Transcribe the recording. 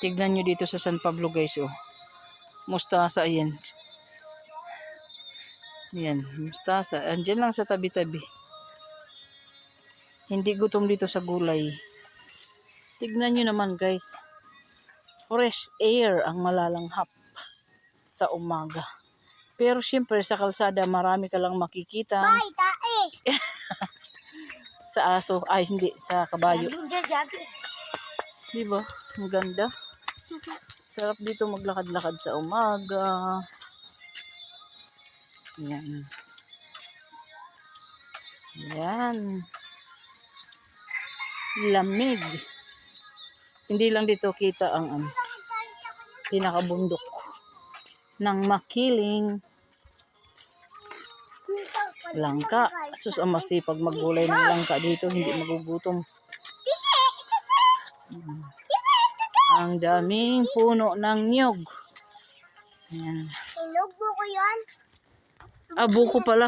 Tignan nyo dito sa San Pablo guys oh. Mustasa yan. Yan, mustasa. Andyan lang sa tabi-tabi. Hindi gutom dito sa gulay. Tignan nyo naman guys. Fresh air ang malalanghap sa umaga. Pero siyempre sa kalsada marami ka lang makikita Ay, tae. sa aso. Ay hindi, sa kabayo. Yung jajagi. Di ba? Ang ganda. Sarap dito maglakad-lakad sa umaga. Yan. Yan. Lamig. Hindi lang dito kita ang ano, pinakabundok ng makiling langka. Sus, ang masipag maggulay ng langka dito, hindi magugutom. Mm. Ang daming puno ng niyog. Yan. Inog mo ko yun? Ah, buko pala.